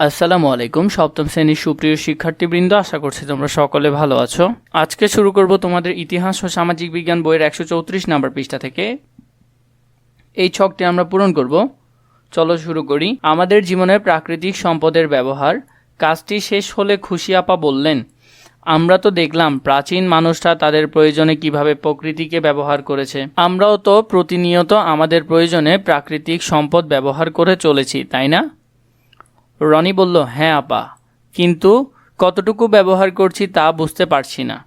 আসসালামু আলাইকুম, সপ্তম শ্রেণির সুপ্রিয় শিক্ষার্থীবৃন্দ, আশা করছি তোমরা সকলে ভালো আছো। আজকে শুরু করব তোমাদের ইতিহাস ও সামাজিক বিজ্ঞান বইয়ের একশো চৌত্রিশ নাম্বার পৃষ্ঠা থেকে। এই ছকটি আমরা পূরণ করব। চলো শুরু করি। আমাদের জীবনে প্রাকৃতিক সম্পদের ব্যবহার। কাজটি শেষ হলে খুশি আপা বললেন, আমরা তো দেখলাম প্রাচীন মানুষরা তাদের প্রয়োজনে কীভাবে প্রকৃতিকে ব্যবহার করেছে। আমরাও তো প্রতিনিয়ত আমাদের প্রয়োজনে প্রাকৃতিক সম্পদ ব্যবহার করে চলেছি, তাই না? রনি বলল হ্যাঁ আপা। কিন্তু কতটুকু ব্যবহার করছি তা বুঝতে পারছি না।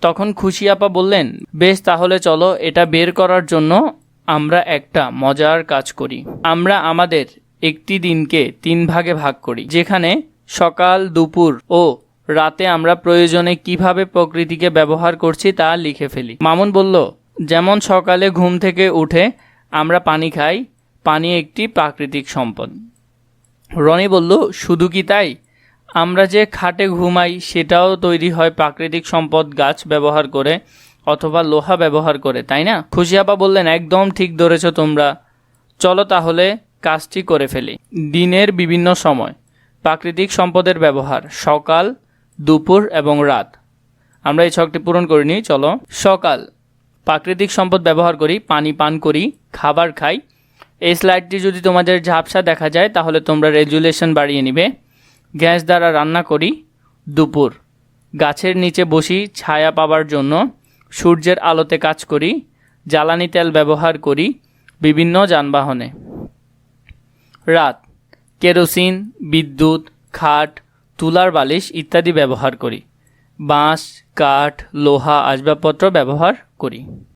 তখন খুশি আপা বললেন, বেশ, তাহলে চলো, এটা বের করার জন্য আমরা একটা মজার কাজ করি। আমরা আমাদের একটি দিনকে তিন ভাগে ভাগ করি, যেখানে সকাল, দুপুর ও রাতে আমরা প্রয়োজনে কীভাবে প্রকৃতিকে ব্যবহার করছি তা লিখে ফেলি। মামুন বলল, যেমন সকালে ঘুম থেকে উঠে আমরা পানি খাই, পানি একটি প্রাকৃতিক সম্পদ। রনি বলল, শুধু কি তাই? আমরা যে খাটে ঘুমাই, সেটাও তৈরি হয় প্রাকৃতিক সম্পদ গাছ ব্যবহার করে অথবা লোহা ব্যবহার করে, তাই না? খুশি আপা বললেন, একদম ঠিক ধরেছ তোমরা। চলো তাহলে কাজটি করে ফেলি। দিনের বিভিন্ন সময়, প্রাকৃতিক সম্পদের ব্যবহার, সকাল, দুপুর এবং রাত। আমরা এই ছকটি পূরণ করিনি, চলো। সকাল, প্রাকৃতিক সম্পদ ব্যবহার করি, পানি পান করি, খাবার খাই এই স্লাইডটি যদি তোমাদের ঝাপসা দেখা যায়, তাহলে তোমরা রেজুলেশন বাড়িয়ে নিবে। গ্যাস দ্বারা রান্না করি দুপুর। গাছের নিচে বসি ছায়া পাবার জন্য সূর্যের আলোতে কাজ করি, জ্বালানি তেল ব্যবহার করি বিভিন্ন যানবাহনে। রাত, কেরোসিন, বিদ্যুৎ, খাট, তুলার বালিশ ইত্যাদি ব্যবহার করি। বাঁশ, কাঠ, লোহা, আসবাবপত্র ব্যবহার করি।